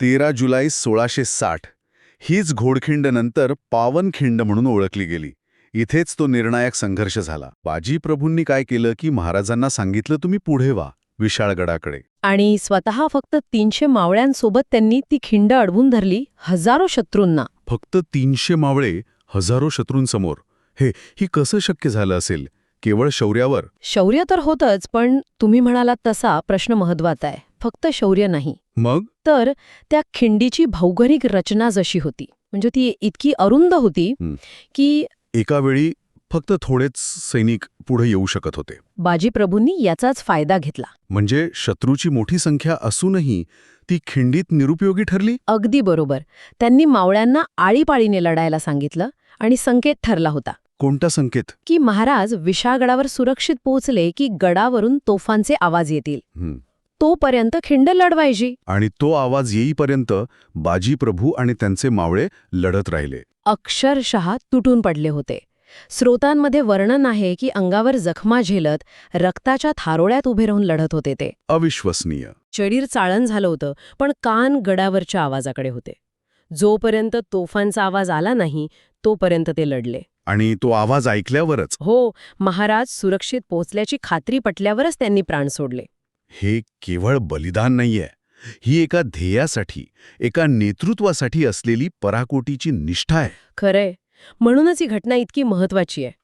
तेरा जुलै सोळाशे साठ. हीच घोडखिंड नंतर पावनखिंड म्हणून ओळखली गेली. इथेच तो निर्णायक संघर्ष झाला. बाजी प्रभूंनी काय केलं की महाराजांना सांगितलं तुम्ही पुढे व्हा विशाळगडाकडे आणि स्वतः फक्त तीनशे मावळ्यांसोबत त्यांनी ती खिंड अडवून धरली हजारो शत्रूंना. फक्त तीनशे मावळे हजारो शत्रूंसमोर. हे ही कसं शक्य झालं असेल? केवळ शौर्यावर? शौर्य तर होतच पण तुम्ही म्हणालात तसा प्रश्न महत्त्वाचा आहे. फक्त शौर्य नाही. मग? तर त्या खिंडीची भौगोलिक रचना जशी होती म्हणजे ती इतकी अरुंद होती. की एका वेळी फक्त थोडेच सैनिक पुढे येऊ शकत होते. बाजी प्रभूंनी याचाच फायदा घेतला. म्हणजे शत्रूची मोठी संख्या असूनही ती खिंडीत निरुपयोगी ठरली? अगदी बरोबर. त्यांनी मावळ्यांना आळीपाळीने लढायला सांगितलं आणि संकेत ठरला होता. कोणता संकेत? की महाराज विशाळगडावर सुरक्षित पोहोचले की गडावरून तोफांचे आवाज येतील. तोपर्यंत खिंड लढवायची. आणि तो आवाज येईपर्यंत बाजी प्रभू आणि त्यांचे मावळे लढत राहिले. अक्षरशः तुटून पडले होते. स्रोतांमध्ये वर्णन आहे की अंगावर जखमा झेलत रक्ताच्या थारोळ्यात उभे राहून लढत होते ते. अविश्वसनीय. शरीर चाळण झालं होतं पण कान गडावरच्या आवाजाकडे होते. जोपर्यंत तोफांचा आवाज आला नाही तोपर्यंत ते लढले. आणि तो आवाज ऐकल्यावरच. हो महाराज सुरक्षित पोचल्याची खात्री पटल्यावरच त्यांनी प्राण सोडले. हे केवळ बलिदान नाहीये. ही एका ध्येयासाठी एका नेतृत्वासाठी असलेली पराकोटीची निष्ठा आहे. खरंय. म्हणूनच ही घटना इतकी महत्वाची आहे.